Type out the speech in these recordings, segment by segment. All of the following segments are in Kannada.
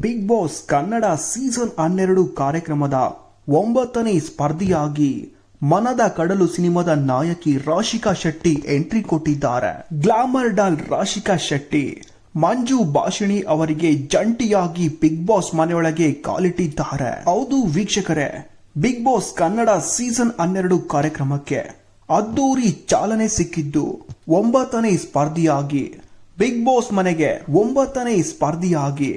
ಬಿಗ್ ಬಾಸ್ ಕನ್ನಡ ಸೀಸನ್ ಹನ್ನೆರಡು ಕಾರ್ಯಕ್ರಮದ ಒಂಬತ್ತನೇ ಸ್ಪರ್ಧಿಯಾಗಿ ಮನದ ಕಡಲು ಸಿನಿಮಾದ ನಾಯಕಿ ರಾಶಿಕಾ ಶೆಟ್ಟಿ ಎಂಟ್ರಿ ಕೊಟ್ಟಿದ್ದಾರೆ. ಗ್ಲಾಮರ್ ಡಾಲ್ ರಾಶಿಕಾ ಶೆಟ್ಟಿ, ಮಂಜು ಭಾಷಿಣಿ ಅವರಿಗೆ ಜಂಟಿಯಾಗಿ ಬಿಗ್ ಬಾಸ್ ಮನೆಯೊಳಗೆ ಕಾಲಿಟ್ಟಿದ್ದಾರೆ. ಹೌದು ವೀಕ್ಷಕರೇ ಬಿಗ್ ಬಾಸ್ ಕನ್ನಡ ಸೀಸನ್ ಹನ್ನೆರಡು ಕಾರ್ಯಕ್ರಮಕ್ಕೆ ಅದ್ದೂರಿ ಚಾಲನೆ ಸಿಕ್ಕಿದ್ದು ಒಂಬತ್ತನೇ ಸ್ಪರ್ಧಿಯಾಗಿ ಬಿಗ್ ಬಾಸ್ ಮನೆಗೆ ಒಂಬತ್ತನೇ ಸ್ಪರ್ಧಿಯಾಗಿ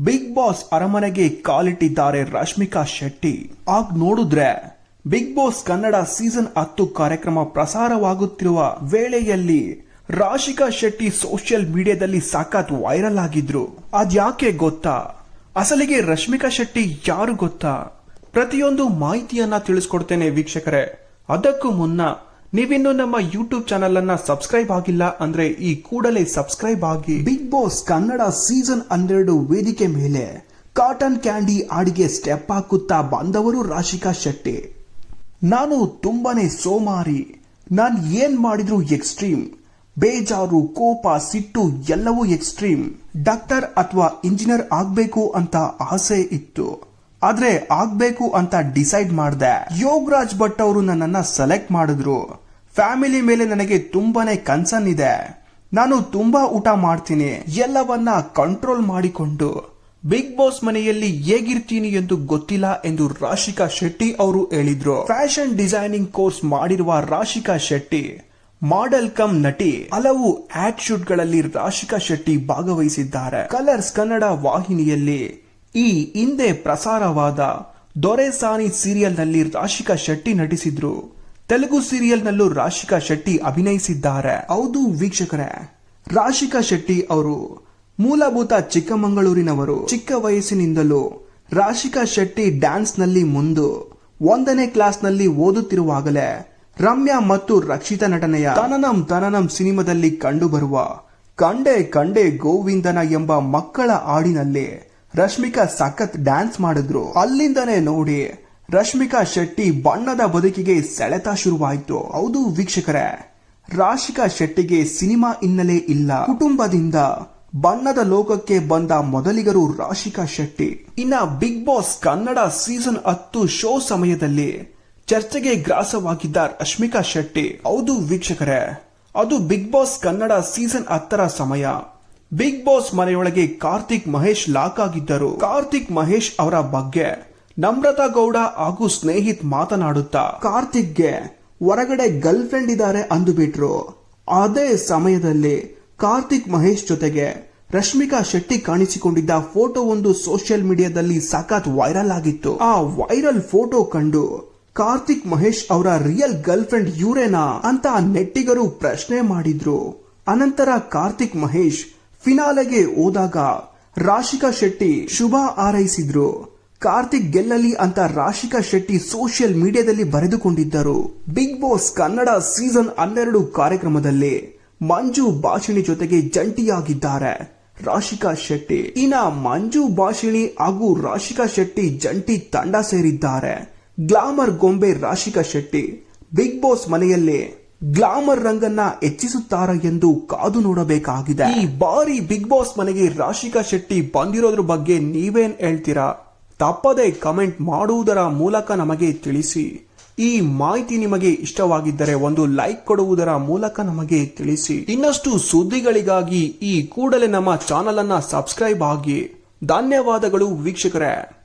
ಬಿಗ್ ಬಾಸ್ ಅರಮನೆಗೆ ಕಾಲಿಟ್ಟಿದ್ದಾರೆ ರಶ್ಮಿಕಾ ಶೆಟ್ಟಿ. ಆಗ ನೋಡಿದ್ರೆ ಬಿಗ್ ಬಾಸ್ ಕನ್ನಡ ಸೀಸನ್ ಹತ್ತು ಕಾರ್ಯಕ್ರಮ ಪ್ರಸಾರವಾಗುತ್ತಿರುವ ವೇಳೆಯಲ್ಲಿ ರಾಶಿಕಾ ಶೆಟ್ಟಿ ಸೋಷಿಯಲ್ ಮೀಡಿಯಾದಲ್ಲಿ ಸಖತ್ ವೈರಲ್ ಆಗಿದ್ರು. ಅದ್ಯಾಕೆ ಗೊತ್ತಾ? ಅಸಲಿಗೆ ರಶ್ಮಿಕಾ ಶೆಟ್ಟಿ ಯಾರು ಗೊತ್ತಾ? ಪ್ರತಿಯೊಂದು ಮಾಹಿತಿಯನ್ನ ತಿಳಿಸ್ಕೊಡ್ತೇನೆ ವೀಕ್ಷಕರೇ. ಅದಕ್ಕೂ ಮುನ್ನ ನೀವಿನ್ನು ನಮ್ಮ ಯೂಟ್ಯೂಬ್ ಚಾನೆಲ್ ಅನ್ನ ಸಬ್ಸ್ಕ್ರೈಬ್ ಆಗಿಲ್ಲ ಅಂದ್ರೆ ಈ ಕೂಡಲೇ ಸಬ್ಸ್ಕ್ರೈಬ್ ಆಗಿ ಬಿಗ್ ಬಾಸ್ ಕನ್ನಡ ಸೀಸನ್ ಹನ್ನೆರಡು ವೇದಿಕೆ ಮೇಲೆ ಕಾಟನ್ ಕ್ಯಾಂಡಿ ಹಾಡಿಗೆ ಸ್ಟೆಪ್ ಹಾಕುತ್ತಾ ಬಂದವರು ರಾಶಿಕಾ ಶೆಟ್ಟಿ. ನಾನು ತುಂಬಾನೇ ಸೋಮಾರಿ. ನಾನ್ ಏನ್ ಮಾಡಿದ್ರು ಎಕ್ಸ್ಟ್ರೀಮ್ ಬೇಜಾರು, ಕೋಪ, ಸಿಟ್ಟು ಎಲ್ಲವೂ ಎಕ್ಸ್ಟ್ರೀಮ್ ಡಾಕ್ಟರ್ ಅಥವಾ ಇಂಜಿನಿಯರ್ ಆಗ್ಬೇಕು ಅಂತ ಆಸೆ ಇತ್ತು. ಆದ್ರೆ ಆಗ್ಬೇಕು ಅಂತ ಡಿಸೈಡ್ ಮಾಡ್ದೆ. ಯೋಗರಾಜ್ ಭಟ್ ಅವರು ನನ್ನನ್ನ ಸೆಲೆಕ್ಟ್ ಮಾಡಿದ್ರು. ಫ್ಯಾಮಿಲಿ ಮೇಲೆ ನನಗೆ ತುಂಬಾನೇ ಕನ್ಸರ್ನ್ ಇದೆ ನಾನು ತುಂಬಾ ಊಟ ಮಾಡ್ತೀನಿ. ಎಲ್ಲವನ್ನ ಕಂಟ್ರೋಲ್ ಮಾಡಿಕೊಂಡು. ಬಿಗ್ ಬಾಸ್ ಮನೆಯಲ್ಲಿ ಹೇಗಿರ್ತೀನಿ ಎಂದು ಗೊತ್ತಿಲ್ಲ ಎಂದು ರಾಶಿಕಾ ಶೆಟ್ಟಿ ಅವರು ಹೇಳಿದ್ರು. ಫ್ಯಾಷನ್ ಡಿಸೈನಿಂಗ್ ಕೋರ್ಸ್ ಮಾಡಿರುವ ರಾಶಿಕಾ ಶೆಟ್ಟಿ, ಮಾಡೆಲ್ ಕಮ್ ನಟಿ, ಹಲವು ಆಡ್ ಶೂಟ್ಗಳಲ್ಲಿ ರಾಶಿಕಾ ಶೆಟ್ಟಿ ಭಾಗವಹಿಸಿದ್ದಾರೆ. ಕಲರ್ಸ್ ಕನ್ನಡ ವಾಹಿನಿಯಲ್ಲಿ ಈ ಹಿಂದೆ ಪ್ರಸಾರವಾದ ದೊರೆಸಾನಿ ಸೀರಿಯಲ್ನಲ್ಲಿ ರಾಶಿಕಾ ಶೆಟ್ಟಿ ನಟಿಸಿದ್ರು. ತೆಲುಗು ಸೀರಿಯಲ್ ನಲ್ಲೂ ರಾಶಿಕಾ ಶೆಟ್ಟಿ ಅಭಿನಯಿಸಿದ್ದಾರೆ. ಹೌದು ವೀಕ್ಷಕರೇ. ರಾಶಿಕಾ ಶೆಟ್ಟಿ ಅವರು ಮೂಲಭೂತ ಚಿಕ್ಕಮಗಳೂರಿನವರು. ಚಿಕ್ಕ ವಯಸ್ಸಿನಿಂದಲೂ ರಾಶಿಕಾ ಶೆಟ್ಟಿ ಡ್ಯಾನ್ಸ್ನಲ್ಲಿ ಮುಂದು. ಒಂದನೇ ಕ್ಲಾಸ್ನಲ್ಲಿ ಓದುತ್ತಿರುವಾಗಲೇ ರಮ್ಯಾ ಮತ್ತು ರಕ್ಷಿತ ನಟನೆಯ ತನನಂ ತನನಂ ಸಿನಿಮಾದಲ್ಲಿ ಕಂಡುಬರುವ ಕಂಡೆ ಕಂಡೆ ಗೋವಿಂದನ ಎಂಬ ಮಕ್ಕಳ ಹಾಡಿನಲ್ಲಿ ರಶ್ಮಿಕಾ ಸಖತ್ ಡ್ಯಾನ್ಸ್ ಮಾಡಿದ್ರು. ಅಲ್ಲಿಂದನೇ ನೋಡಿ ರಶ್ಮಿಕಾ ಶೆಟ್ಟಿ ಬಣ್ಣದ ಬದುಕಿಗೆ ಸೆಳೆತ ಶುರುವಾಯಿತು. ಹೌದು ವೀಕ್ಷಕರೇ, ರಾಶಿಕಾ ಶೆಟ್ಟಿಗೆ ಸಿನಿಮಾ ಹಿನ್ನೆಲೆ ಇಲ್ಲ. ಕುಟುಂಬದಿಂದ ಬಣ್ಣದ ಲೋಕಕ್ಕೆ ಬಂದ ಮೊದಲಿಗರು ರಾಶಿಕಾ ಶೆಟ್ಟಿ. ಇನ್ನ ಬಿಗ್ ಬಾಸ್ ಕನ್ನಡ ಸೀಸನ್ ಹತ್ತು ಶೋ ಸಮಯದಲ್ಲಿ ಚರ್ಚೆಗೆ ಗ್ರಾಸವಾಗಿದ್ದ ರಶ್ಮಿಕಾ ಶೆಟ್ಟಿ. ಹೌದು ವೀಕ್ಷಕರೇ, ಅದು ಬಿಗ್ ಬಾಸ್ ಕನ್ನಡ ಸೀಸನ್ ಹತ್ತರ ಸಮಯ. ಬಿಗ್ ಬಾಸ್ ಮನೆಯೊಳಗೆ ಕಾರ್ತಿಕ್ ಮಹೇಶ್ ಲಾಕ್ ಆಗಿದ್ದರು. ಕಾರ್ತಿಕ್ ಮಹೇಶ್ ಅವರ ಬಗ್ಗೆ ನಮ್ರತಾ ಗೌಡ ಹಾಗೂ ಸ್ನೇಹಿತ್ ಮಾತನಾಡುತ್ತಾ ಕಾರ್ತಿಕ್ಗೆ ಹೊರಗಡೆ ಗರ್ಲ್ ಫ್ರೆಂಡ್ ಇದ್ದಾರೆ ಅಂದುಬಿಟ್ರು ಅದೇ ಸಮಯದಲ್ಲಿ ಕಾರ್ತಿಕ್ ಮಹೇಶ್ ಜೊತೆಗೆ ರಶ್ಮಿಕಾ ಶೆಟ್ಟಿ ಕಾಣಿಸಿಕೊಂಡಿದ್ದ ಫೋಟೋ ಒಂದು ಸೋಷಿಯಲ್ ಮೀಡಿಯಾದಲ್ಲಿ ಸಖತ್ ವೈರಲ್ ಆಗಿತ್ತು. ಆ ವೈರಲ್ ಫೋಟೋ ಕಂಡು ಕಾರ್ತಿಕ್ ಮಹೇಶ್ ಅವರ ರಿಯಲ್ ಗರ್ಲ್ ಫ್ರೆಂಡ್ ಇವರೇನಾ ಅಂತ ನೆಟ್ಟಿಗರು ಪ್ರಶ್ನೆ ಮಾಡಿದ್ರು. ಅನಂತರ ಕಾರ್ತಿಕ್ ಮಹೇಶ್ ಫಿನಾಲೆಗೆ ಹೋದಾಗ ರಾಶಿಕಾ ಶೆಟ್ಟಿ ಶುಭ ಹಾರೈಸಿದ್ರು. ಕಾರ್ತಿಕ್ ಗೆಲ್ಲಲಿ ಅಂತ ರಾಶಿಕಾ ಶೆಟ್ಟಿ ಸೋಷಿಯಲ್ ಮೀಡಿಯಾದಲ್ಲಿ ಬರೆದುಕೊಂಡಿದ್ದರು. ಬಿಗ್ ಬಾಸ್ ಕನ್ನಡ ಸೀಸನ್ ಹನ್ನೆರಡು ಕಾರ್ಯಕ್ರಮದಲ್ಲಿ ಮಂಜು ಭಾಷಿಣಿ ಜೊತೆಗೆ ಜಂಟಿಯಾಗಿದ್ದಾರೆ. ರಾಶಿಕಾ ಶೆಟ್ಟಿ ಇನ್ನ ಮಂಜು ಭಾಷಿಣಿ ಹಾಗೂ ರಾಶಿಕಾ ಶೆಟ್ಟಿ ಜಂಟಿ ತಂಡ ಸೇರಿದ್ದಾರೆ. ಗ್ಲಾಮರ್ ಗೊಂಬೆ ರಾಶಿಕಾ ಶೆಟ್ಟಿ ಬಿಗ್ ಬಾಸ್ ಮನೆಯಲ್ಲಿ ಗ್ಲಾಮರ್ ರಂಗನ್ನ ಹೆಚ್ಚಿಸುತ್ತಾರ ಎಂದು ಕಾದು ನೋಡಬೇಕಾಗಿದೆ. ಈ ಬಾರಿ ಬಿಗ್ ಬಾಸ್ ಮನೆಗೆ ರಾಶಿಕಾ ಶೆಟ್ಟಿ ಬಂದಿರೋದ್ರ ಬಗ್ಗೆ ನೀವೇನ್ ಹೇಳ್ತೀರಾ? ತಪ್ಪದೆ ಕಮೆಂಟ್ ಮಾಡುವುದರ ಮೂಲಕ ನಮಗೆ ತಿಳಿಸಿ. ಈ ಮಾಹಿತಿ ನಿಮಗೆ ಇಷ್ಟವಾಗಿದ್ದರೆ ಒಂದು ಲೈಕ್ ಕೊಡುವುದರ ಮೂಲಕ ನಮಗೆ ತಿಳಿಸಿ. ಇನ್ನಷ್ಟು ಸುದ್ದಿಗಳಿಗಾಗಿ ಈ ಕೂಡಲೇ ನಮ್ಮ ಚಾನಲ್ ಅನ್ನ ಸಬ್ಸ್ಕ್ರೈಬ್ ಆಗಿ. ಧನ್ಯವಾದಗಳು ವೀಕ್ಷಕರೇ.